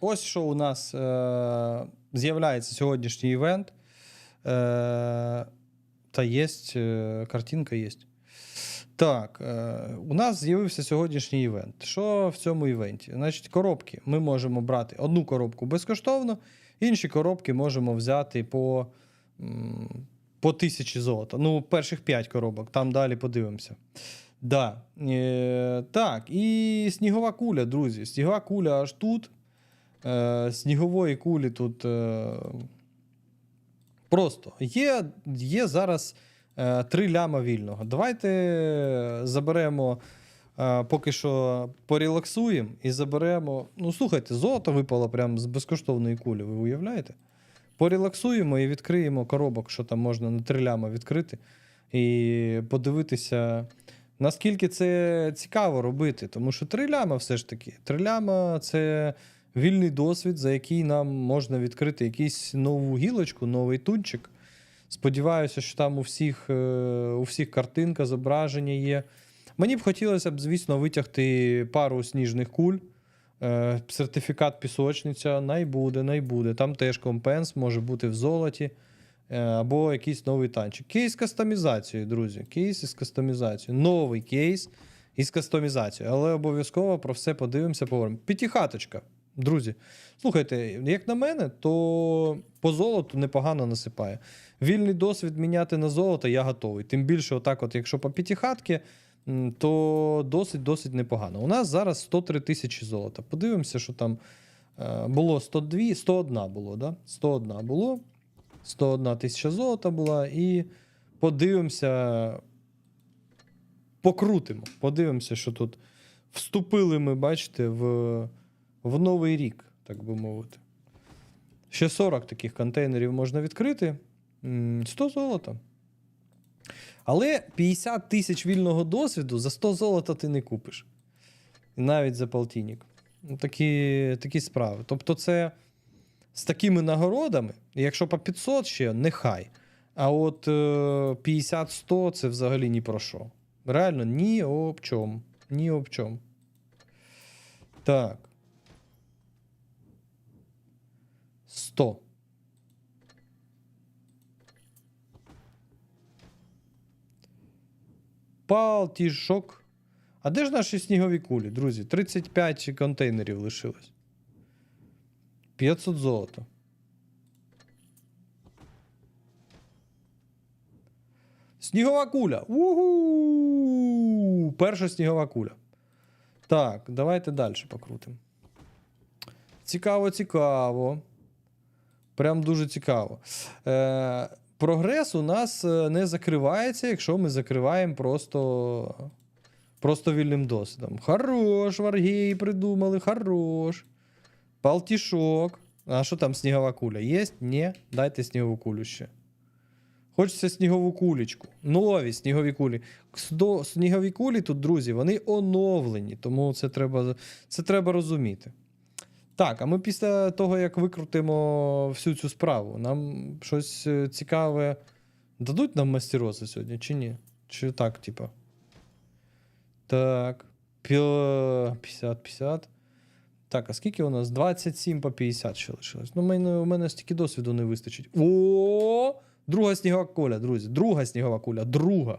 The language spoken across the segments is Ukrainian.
ось що у нас е, з'являється сьогоднішній івент. Е, та є е, картинка є. Так, е, у нас з'явився сьогоднішній івент. Що в цьому івенті? Значить, коробки. Ми можемо брати одну коробку безкоштовно, інші коробки можемо взяти по, по тисячі золота. Ну, перших 5 коробок, там далі подивимося. Да. Е, так, і снігова куля, друзі. Снігова куля аж тут. Е, снігової кулі тут. Е, просто є, є зараз е, три ляма вільного. Давайте заберемо. е, Поки що порелаксуємо і заберемо. Ну, слухайте, золото випало прямо з безкоштовної кулі, ви уявляєте? Порелаксуємо і відкриємо коробок, що там можна на три ляма відкрити, і подивитися, наскільки це цікаво робити. Тому що три ляма все ж таки. Три ляма це вільний досвід, за який нам можна відкрити якусь нову гілочку, новий тунчик. Сподіваюся, що там у всіх, е, у всіх картинка, зображення є. Мені б хотілося б, звісно, витягти пару сніжних куль. Е, Сертифікат пісочниця найбуде, найбуде. Там теж компенс може бути в золоті. е, Або якийсь новий танчик. Кейс з кастомізацією, друзі. Кейс із кастомізацією. Новий кейс із кастомізацією. Але обов'язково про все подивимося, поговоримо. П'ятихаточка, друзі. Слухайте, як на мене, то по золоту непогано насипає. Вільний досвід міняти на золото я готовий. Тим більше, отак, от, якщо по п'ятихатки, м, то досить-досить непогано. У нас зараз 103 тисячі золота. Подивимося, що там е, було 102, 101 було, да? 101 було. 101 тисяча золота була. І подивимося, покрутимо. Подивимося, що тут вступили ми, бачите, в, в новий рік, так би мовити. Ще 40 таких контейнерів можна відкрити. 100 золота. Але 50 тисяч вільного досвіду за 100 золота ти не купиш. Навіть за полтинник. Такі, такі справи. Тобто, це з такими нагородами, якщо по 500 ще, нехай. А от е, 50-100 це взагалі ні про що. Реально ні об чому. Ні об чому. Так. 100. Палтішок. А де ж наші снігові кулі, друзі? 35 контейнерів лишилось. 500 золота. Снігова куля. Угу! Перша снігова куля. Так, давайте далі покрутимо. Цікаво, цікаво. Прям дуже цікаво. Е, прогрес у нас е, не закривається, якщо ми закриваємо просто, просто вільним досвідом. Хорош, варгеї придумали, хорош. Палтішок. А що там снігова куля? Є? Ні? Дайте снігову кулю ще. Хочеться снігову кулечку. Нові снігові кулі. Снігові кулі тут, друзі, вони оновлені, тому це треба, це треба розуміти. Так, а ми після того, як викрутимо всю цю справу, нам щось е, цікаве дадуть нам мастерози сьогодні, чи ні? Чи так, типа? Так. 50-50. Так, а скільки у нас? 27 по 50 ще лишилось. Ну, мене, у мене стільки досвіду не вистачить. О! Друга снігова куля, друзі. Друга снігова куля. Друга.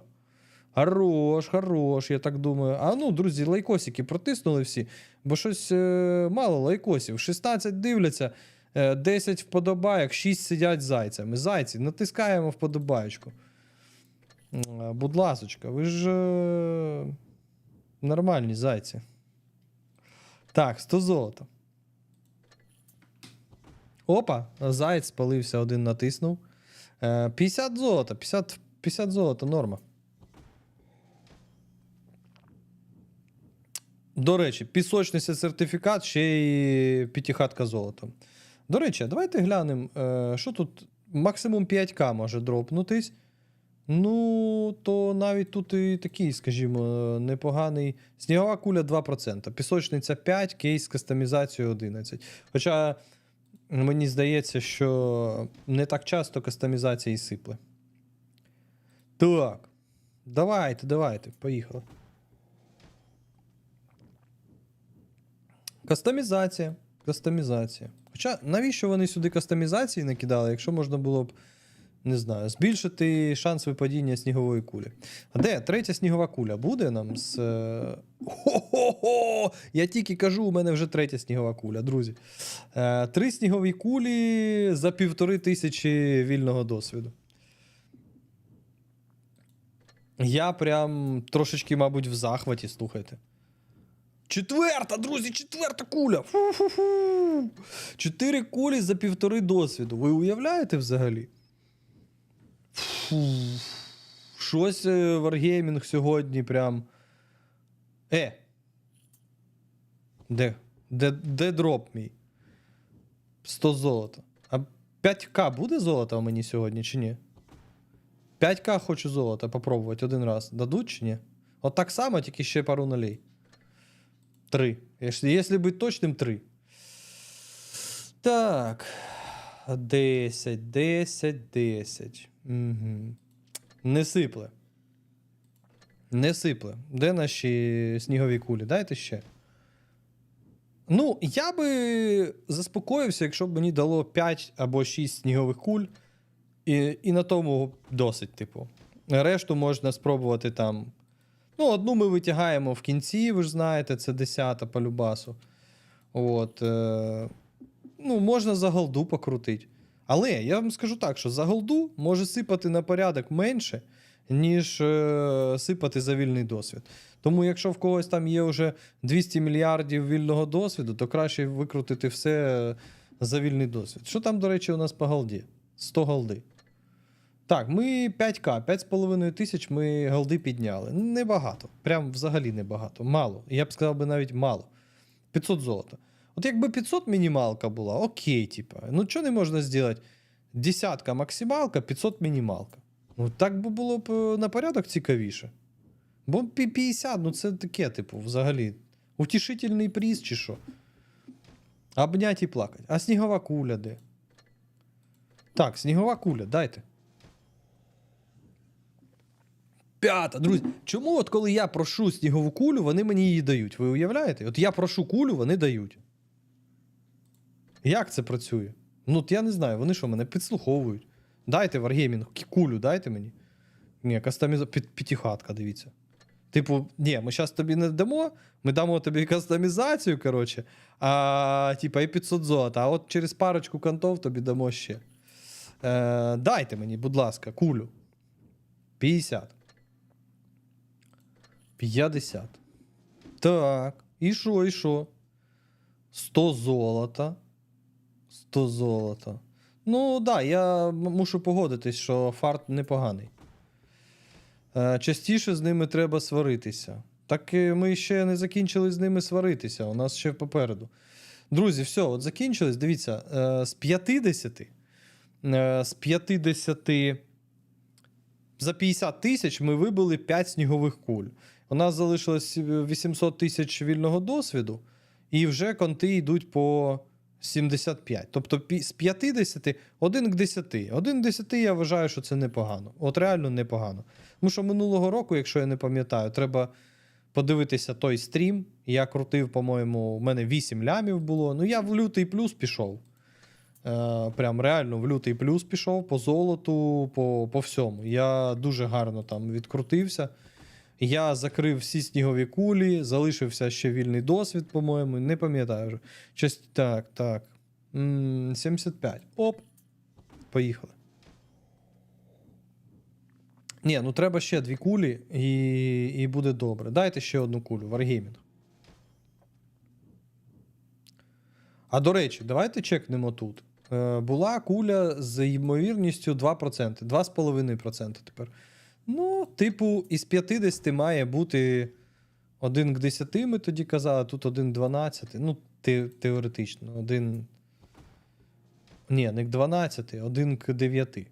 Хорош, хорош, я так думаю. А ну, друзі, лайкосики протиснули всі, бо щось е, мало лайкосів. 16 дивляться, е, 10 вподобайок, 6 сидять зайцями. Зайці, натискаємо вподобаєчку. М, Будь ласочка, ви ж е, нормальні зайці. Так, 100 золота. Опа, заєць спалився, один натиснув. Е, 50 золота, 50, 50 золота, норма. До речі, пісочниця сертифікат, ще й п'ятихатка золотом. До речі, давайте глянемо, е, що тут максимум 5К може дропнутись. Ну, то навіть тут і такий, скажімо, непоганий. Снігова куля 2%, пісочниця 5, кейс з кастомізацією 11. Хоча мені здається, що не так часто кастомізація і сипле. Так. Давайте, давайте, поїхали. Кастомізація. Кастомізація. Хоча навіщо вони сюди кастомізації накидали, якщо можна було б, не знаю, збільшити шанс випадіння снігової кулі. А де третя снігова куля буде нам з. е, Хо-хо-хо! Я тільки кажу, у мене вже третя снігова куля, друзі. Е, Три снігові кулі за півтори тисячі вільного досвіду. Я прям трошечки, мабуть, в захваті, слухайте. Четверта, друзі, четверта куля. Фу-фу-фу. Чотири кулі за півтори досвіду. Ви уявляєте взагалі? Фу. Щось е, Wargaming сьогодні прям. Е. Де? Де, де дроп мій? 100 золота. А 5к буде золота у мені сьогодні чи ні? 5к хочу золота попробувати один раз. Дадуть чи ні? От так само, тільки ще пару нулей. Три. Якщо, якщо бути точним, три. Так. 10, 10, 10. Угу. Не сипле. Не сипле. Де наші снігові кулі? Дайте ще. Ну, я би заспокоївся, якщо б мені дало 5 або 6 снігових куль, і, і на тому досить, типу. Решту можна спробувати там. Ну, одну ми витягаємо в кінці, ви ж знаєте, це 10-та по любасу. От, е, ну, можна за голду покрутити. Але я вам скажу так, що за голду може сипати на порядок менше, ніж е, сипати за вільний досвід. Тому, якщо в когось там є вже 200 мільярдів вільного досвіду, то краще викрутити все за вільний досвід. Що там, до речі, у нас по голді? 100 голди. Так, ми 5К, 5,5 тисяч ми голди підняли. Небагато. Прям взагалі небагато. Мало. Я б сказав би навіть мало. 500 золота. От якби 500 мінімалка була, окей, типа. Ну що не можна зробити? Десятка максималка, 500 мінімалка. Ну так би було б е, на порядок цікавіше. Бо 50, ну це таке, типу, взагалі. Утішительний приз чи що? Обнять і плакать. А снігова куля де? Так, снігова куля, дайте. П'ята, друзі. Чому от коли я прошу снігову кулю, вони мені її дають? Ви уявляєте? От я прошу кулю, вони дають. Як це працює? Ну, от я не знаю, вони що, мене підслуховують. Дайте Wargaming, кулю, дайте мені. Ні, кастоміза... Під, п'ятихатка, дивіться. Типу, ні, ми зараз тобі не дамо, ми дамо тобі кастомізацію, коротше, а типа і 500 золота, а от через парочку кантов тобі дамо ще. Е, дайте мені, будь ласка, кулю. 50. 50. Так. І що, і що? 100 золота. 100 золота. Ну, да, я мушу погодитись, що фарт непоганий. Е, частіше з ними треба сваритися. Так е, ми ще не закінчили з ними сваритися. У нас ще попереду. Друзі, все, от закінчилось. Дивіться, е, з 50. е, З 50 за 50 тисяч ми вибили 5 снігових куль. У нас залишилось 800 тисяч вільного досвіду, і вже конти йдуть по 75. Тобто з 50 один к 10. Один к 10 я вважаю, що це непогано. От реально непогано. Тому що минулого року, якщо я не пам'ятаю, треба подивитися той стрім. Я крутив, по-моєму, у мене 8 лямів було. Ну, я в лютий плюс пішов. Е, прям реально в лютий плюс пішов по золоту, по, по всьому. Я дуже гарно там відкрутився. Я закрив всі снігові кулі, залишився ще вільний досвід, по-моєму. Не пам'ятаю вже. Щось так, так. М, 75. Оп. Поїхали. Ні, ну треба ще дві кулі, і, і буде добре. Дайте ще одну кулю, Wargaming. А до речі, давайте чекнемо тут. Е, була куля з ймовірністю 2%, 2,5% тепер. Ну, типу, із 50 має бути 1 к 10, ми тоді казали, тут 1 к 12. Ну, те, теоретично, 1. Ні, не к 12, 1 к 9.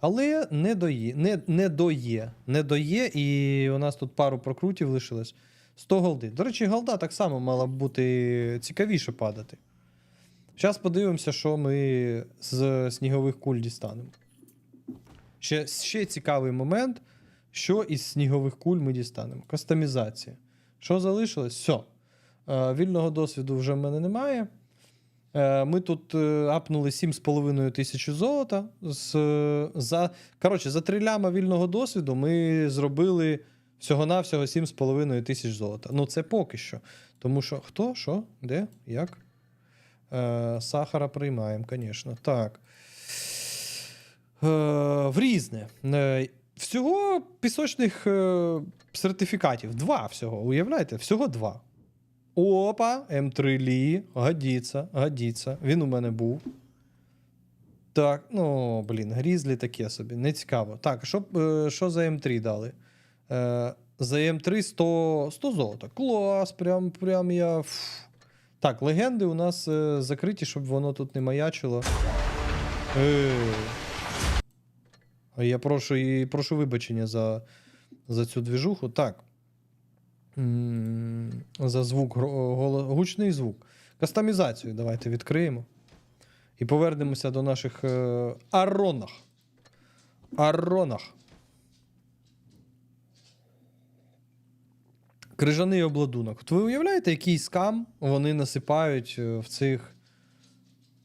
Але не дає, не, не доє. Не доє, і у нас тут пару прокрутів лишилось. 100 голди. До речі, голда так само мала б бути цікавіше падати. Зараз подивимося, що ми з снігових куль дістанемо. Ще, ще цікавий момент, що із снігових куль ми дістанемо. Кастомізація. Що залишилось? Все. Вільного досвіду вже в мене немає. Е, Ми тут е, апнули 7,5 тисяч золота. З, е, за, коротше, за 3 ляма вільного досвіду ми зробили всього-навсього 7,5 тисяч золота. Ну, це поки що. Тому що хто, що, де, як? Сахара приймаємо, звісно. Так. Е, в різне. Е, всього пісочних е, сертифікатів. Два всього. Уявляєте? Всього два. Опа, М3 Лі. Годіться, годіться. Він у мене був. Так, ну, блін, грізлі таке собі, не цікаво. Так, що, що за М3 дали? За М3 100, 100 золота. Клас, прям, прям я. Так, легенди у нас закриті, щоб воно тут не маячило. Е. Я прошу, і прошу вибачення за, за цю двіжуху. Так. За звук, гучний звук. Кастомізацію давайте відкриємо. І повернемося до наших е, аронах. Аронах. Крижаний обладунок. От ви уявляєте, який скам вони насипають е, в цих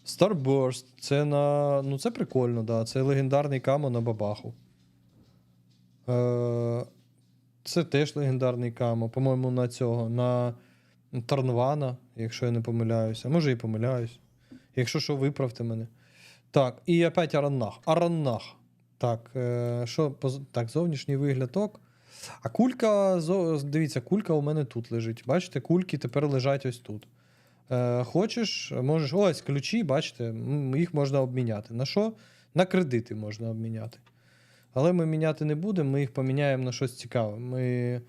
Starburst. Це на. Ну, це прикольно, да. Це легендарний камо на бабаху. Е, це теж легендарний камо. По-моєму, на цього. На Тарнвана, якщо я не помиляюся. Може і помиляюсь. Якщо що, виправте мене. Так, і опять Араннах. Араннах. Так, е, що поз- так, зовнішній вигляд ок. А кулька, дивіться, кулька у мене тут лежить. Бачите, кульки тепер лежать ось тут. Е, хочеш, можеш. Ось ключі, бачите, їх можна обміняти. На що? На кредити можна обміняти. Але ми міняти не будемо, ми їх поміняємо на щось цікаве. Ми,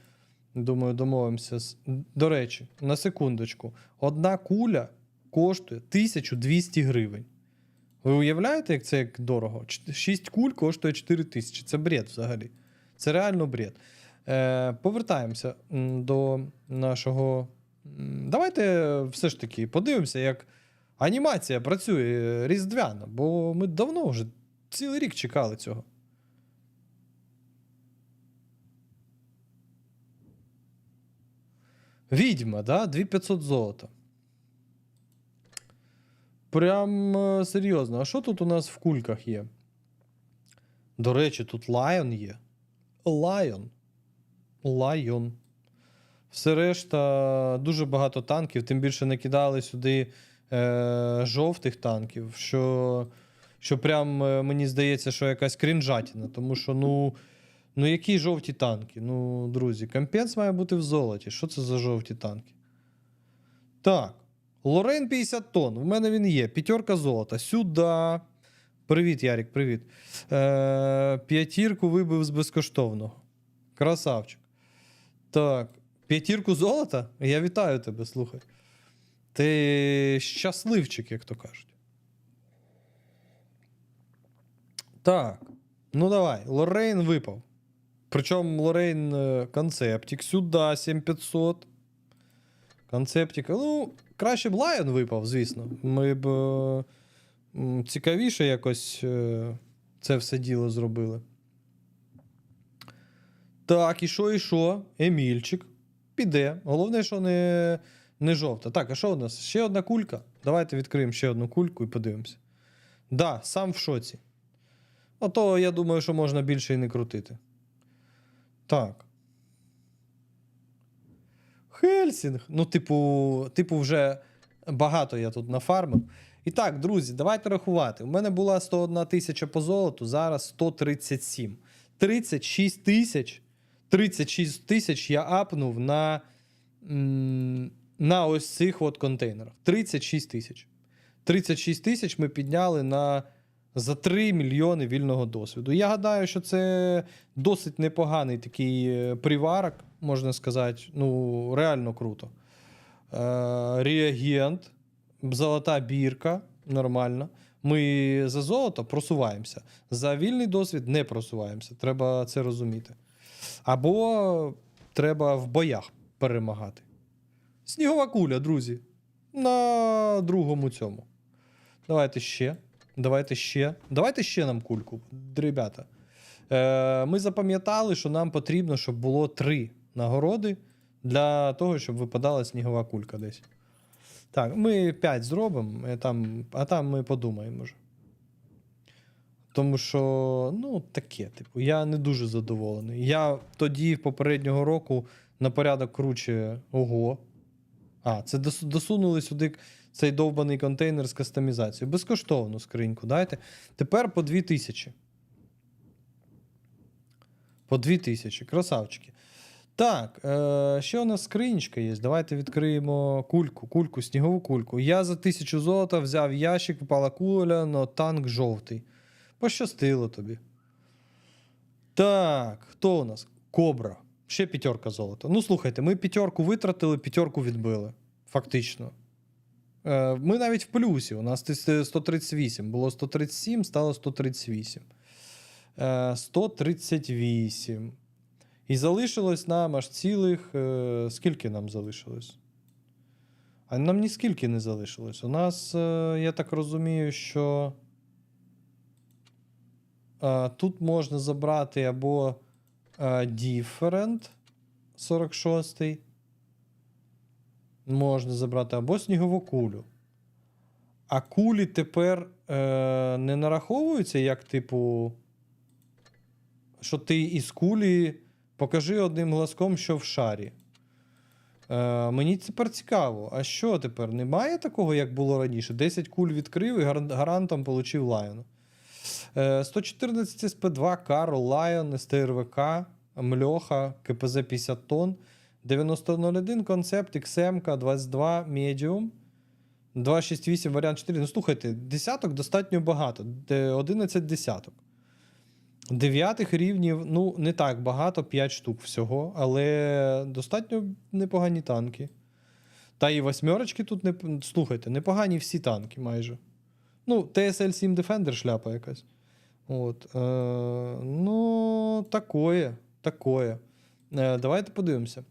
думаю, домовимося. з- До речі, на секундочку, одна куля коштує 1200 гривень. Ви уявляєте, як це як дорого? 6 куль коштує 4 тисячі. Це бред взагалі. Це реально бред. Е, повертаємося до нашого. Давайте все ж таки подивимося, як анімація працює різдвяна, бо ми давно вже цілий рік чекали цього. Відьма, да? 2500 золота. Прям е, серйозно. А що тут у нас в кульках є? До речі, тут Lion є. Lion. Lion. Все решта, дуже багато танків, тим більше накидали сюди е, жовтих танків, що, що прям е, мені здається, що якась крінжатіна. Тому що, ну, ну які жовті танки? Ну, друзі, компенс має бути в золоті. Що це за жовті танки? Так. Лорейн 50 тонн. В мене він є. П'ятерка золота. Сюди. Привіт, Ярік, привіт. Е, п'ятірку вибив з безкоштовного. Красавчик. Так. П'ятірку золота? Я вітаю тебе, слухай. Ти щасливчик, як то кажуть. Так. Ну давай. Лорейн випав. Причому Лорейн е, концептик. Сюди 7500. Концептик. Ну, краще б Лайон випав, звісно. Ми б е, цікавіше якось е, це все діло зробили. Так, і що, і що? Емільчик. Піде. Головне, що не, не жовта. Так, а що у нас? Ще одна кулька. Давайте відкриємо ще одну кульку і подивимося. Да, сам в шоці. Ото я думаю, що можна більше і не крутити. Так. Хельсінг. Ну, типу, типу, вже багато я тут нафармив. І так, друзі, давайте рахувати. У мене була 101 тисяча по золоту, зараз 137. 36 тисяч. 36 тисяч я апнув на, на ось цих от контейнерах. 36 тисяч. 36 тисяч ми підняли на за 3 мільйони вільного досвіду. Я гадаю, що це досить непоганий такий е, приварок, можна сказати. Ну, реально круто. Е, реагент, золота бірка, нормально. Ми за золото просуваємося. За вільний досвід не просуваємося. Треба це розуміти. Або треба в боях перемагати. Снігова куля, друзі. На другому цьому. Давайте ще. Давайте ще. Давайте ще нам кульку, ребята. Е, ми запам'ятали, що нам потрібно, щоб було три нагороди Для того, щоб випадала снігова кулька десь. Так, ми 5 зробимо, е, там, а там ми подумаємо вже. Тому що, ну, таке, типу, я не дуже задоволений. Я тоді попереднього року на порядок круче. Ого. А, це досунули сюди цей довбаний контейнер з кастомізацією. Безкоштовну скриньку дайте. Тепер по 2000. По 2000. Красавчики. Так, е, ще у нас скринічка є. Давайте відкриємо кульку, кульку, снігову кульку. Я за 1000 золота взяв ящик, впала куля, но танк жовтий. Пощастило тобі. Так, хто у нас? Кобра. Ще п'ятерка золота. Ну, слухайте, ми п'ятерку витратили, п'ятерку відбили. Фактично. Е, ми навіть в плюсі. У нас 138. Було 137, стало 138. Е, 138. І залишилось нам аж цілих. Е, скільки нам залишилось? А нам ні скільки не залишилось. У нас, е, я так розумію, що. Е, тут можна забрати або е, Different 46. Можна забрати або снігову кулю. А кулі тепер е, не нараховуються, як, типу, що ти із кулі покажи одним глазком, що в шарі. Е, мені тепер цікаво, а що тепер? Немає такого, як було раніше? 10 куль відкрив і гарантом получив Лайон. Е, 114 СП2, Карл, Лайон, СТРВК, Мльоха, КПЗ 50 тонн, 9001 концепт, XM, 22 Medium, 268 варіант 4. Ну слухайте, десяток достатньо багато. 11 десяток. Дев'ятих рівнів, ну, не так багато, 5 штук всього, але достатньо непогані танки. Та і восьмерочки тут не. Слухайте, непогані всі танки майже. Ну, TSL-7 Defender шляпа якась. От. Е, ну, такое. Такое. Е, давайте подивимося.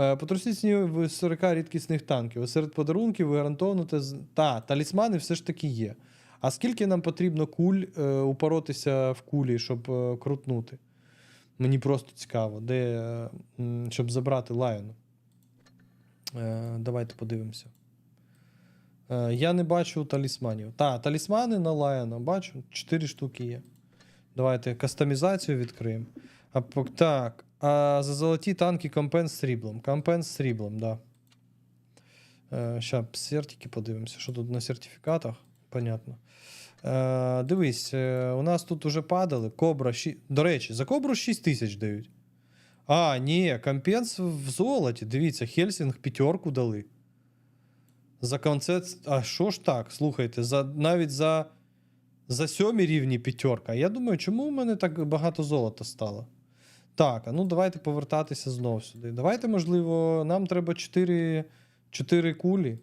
Е, Потрусіть в 40 рідкісних танків. Серед подарунків гарантовано те. Та, талісмани все ж таки є. А скільки нам потрібно куль е, упоротися в кулі, щоб крутнути? Мені просто цікаво, де, щоб забрати лайону. Давайте подивимося. Я не бачу талісманів. Та, талісмани на лайона бачу. 4 штуки є. Давайте кастомізацію відкриємо. А, так. А за золоті танки компенс сріблом. Компенс сріблом, да. Е, ща сертики подивимося, що тут на сертифікатах. Понятно. Е, дивись, е, у нас тут уже падали. Кобра. Ші... До речі, за кобру 6 тисяч дають. А, ні, компенс в золоті. Дивіться, Хельсінг п'ятерку дали. За концепт. А що ж так? Слухайте, за, навіть за, за сьомі рівні п'ятерка. Я думаю, чому в мене так багато золота стало? Так, а ну давайте повертатися знов сюди. Давайте, можливо, нам треба 4, 4 кулі.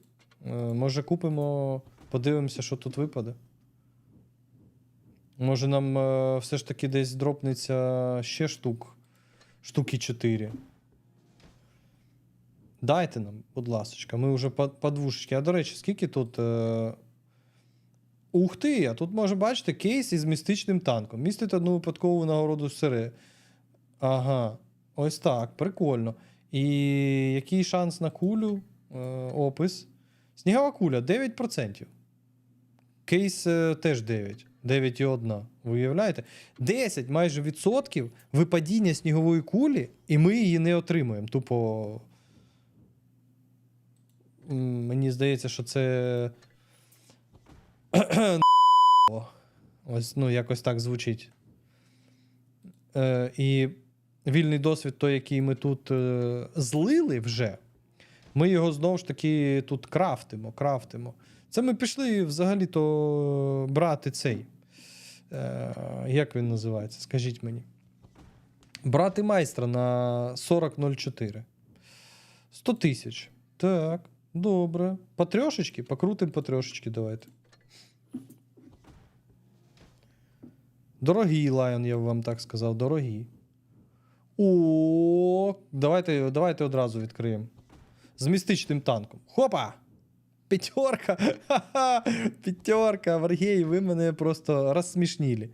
Е, може, купимо, подивимося, що тут випаде. Може, нам е, все ж таки десь дропнеться ще штук. Штуки 4. Дайте нам, будь ласка, ми вже по, по двушечки. А до речі, скільки тут. Е... Ух ти! А тут може бачите кейс із містичним танком. Містить одну випадкову нагороду сири. Ага, ось так, прикольно. І який шанс на кулю? Е, опис. Снігова куля 9%. Кейс е, теж 9. 9,1. Ви уявляєте? 10 майже відсотків випадіння снігової кулі, і ми її не отримуємо. Тупо. Мені здається, що це. Ось, ну, якось так звучить. Е, і вільний досвід, той, який ми тут е, злили вже, ми його знову ж таки тут крафтимо, крафтимо. Це ми пішли взагалі-то брати цей. Е, як він називається? Скажіть мені. Брати майстра на 4004. 100 тисяч. Так, добре. По трьошечки? Покрутимо по давайте. Дорогий лайон, я б вам так сказав, дорогий. О, давайте, давайте одразу відкриємо. З містичним танком. Хопа! П'ятерка! П'ятерка, Варгей, ви мене просто розсмішнілі.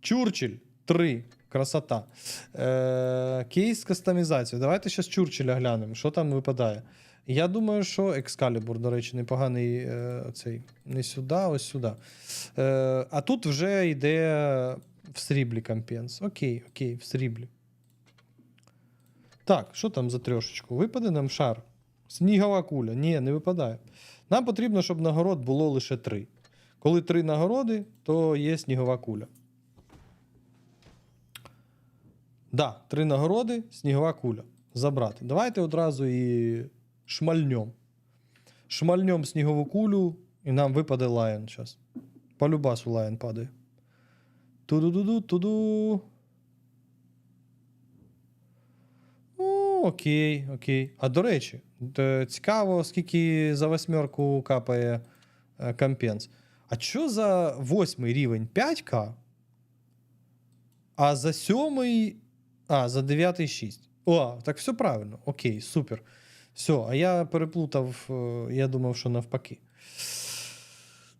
Чурчіль, Три. Красота. Е, кейс з кастомізацією. Давайте ще з Чурчиля глянемо, що там випадає. Я думаю, що Екскалібур, до речі, непоганий е, цей. Не сюди, ось сюди. Е, а тут вже йде в сріблі компенс. Окей, окей, в сріблі. Так, що там за трьошечку? Випаде нам шар. Снігова куля. Ні, не випадає. Нам потрібно, щоб нагород було лише три. Коли три нагороди, то є снігова куля. Да, три нагороди, снігова куля. Забрати. Давайте одразу і шмальнем. Шмальнем снігову кулю, і нам випаде лайон зараз. По любасу лайон падає. Туду-ду-ду, туду. О, окей, окей. А до речі, цікаво, скільки за восьмерку капає е, компенс. А що за восьмий рівень 5К? А за сьомий. А, за дев'ятий 6. О, так все правильно. Окей, супер. Все, а я переплутав, е, я думав, що навпаки.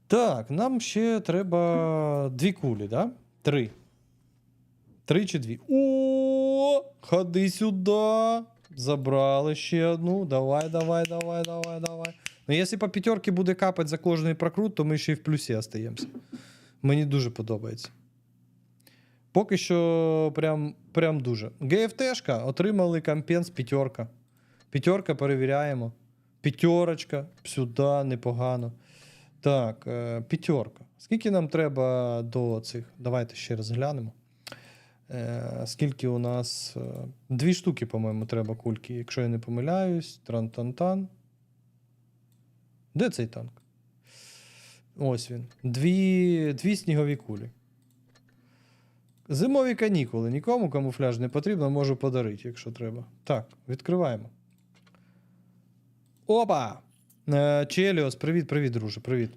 Так, нам ще треба дві кулі, да? Три. Три чи дві. О, ходи сюди. Забрали ще одну. Давай, давай, давай, давай, давай. Ну, якщо по п'ятерки буде капати за кожний прокрут, то ми ще й в плюсі остаємося. Мені дуже подобається. Поки що прям, прям дуже. ГФТшка отримали компенс п'ятерка. П'ятерка перевіряємо. П'ятерочка. Сюди непогано. Так, е, п'ятерка. Скільки нам треба до цих? Давайте ще раз глянемо. Е, скільки у нас. е, Дві штуки, по-моєму, треба кульки. Якщо я не помиляюсь. Тран-тан-тан. Де цей танк? Ось він. Дві, дві снігові кулі. Зимові канікули. Нікому камуфляж не потрібно, можу подарити, якщо треба. Так, відкриваємо. Опа! Е, Челіос, привіт, привіт, друже, привіт.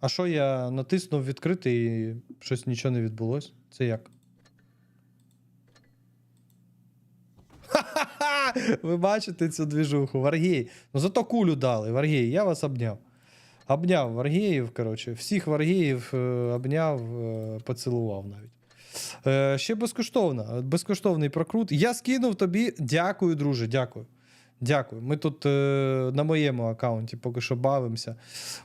А що я натиснув відкрити і щось нічого не відбулось? Це як? Ха-ха-ха! Ви бачите цю двіжуху? Варгей. Ну зато кулю дали, Варгей, я вас обняв. Обняв Варгеїв, коротше, всіх Варгеїв е, обняв, е, поцілував навіть. Ще безкоштовно. Безкоштовний прокрут. Я скинув тобі. Дякую, друже, дякую. Дякую. Ми тут е, на моєму аккаунті поки що бавимося.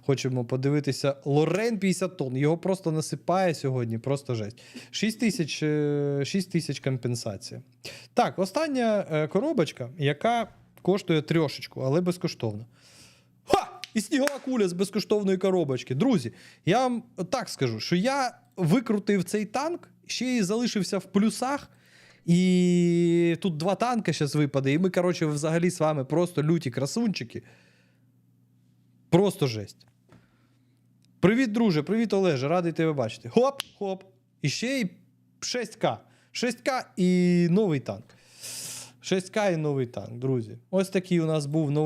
Хочемо подивитися. Лорен 50 тонн. Його просто насипає сьогодні, просто жесть. 6 тисяч, е, 6 тисяч компенсація. Так, остання е, коробочка, яка коштує трьошечку, але безкоштовно. Ха! І снігова куля з безкоштовної коробочки. Друзі, я вам так скажу, що я викрутив цей танк, ще й залишився в плюсах. І тут два танки зараз випаде, і ми, коротше, взагалі з вами просто люті красунчики. Просто жесть. Привіт, друже, привіт, Олеже, радий тебе бачити. Хоп, хоп. І ще й 6К. 6К і новий танк. 6К і новий танк, друзі. Ось такий у нас був новий.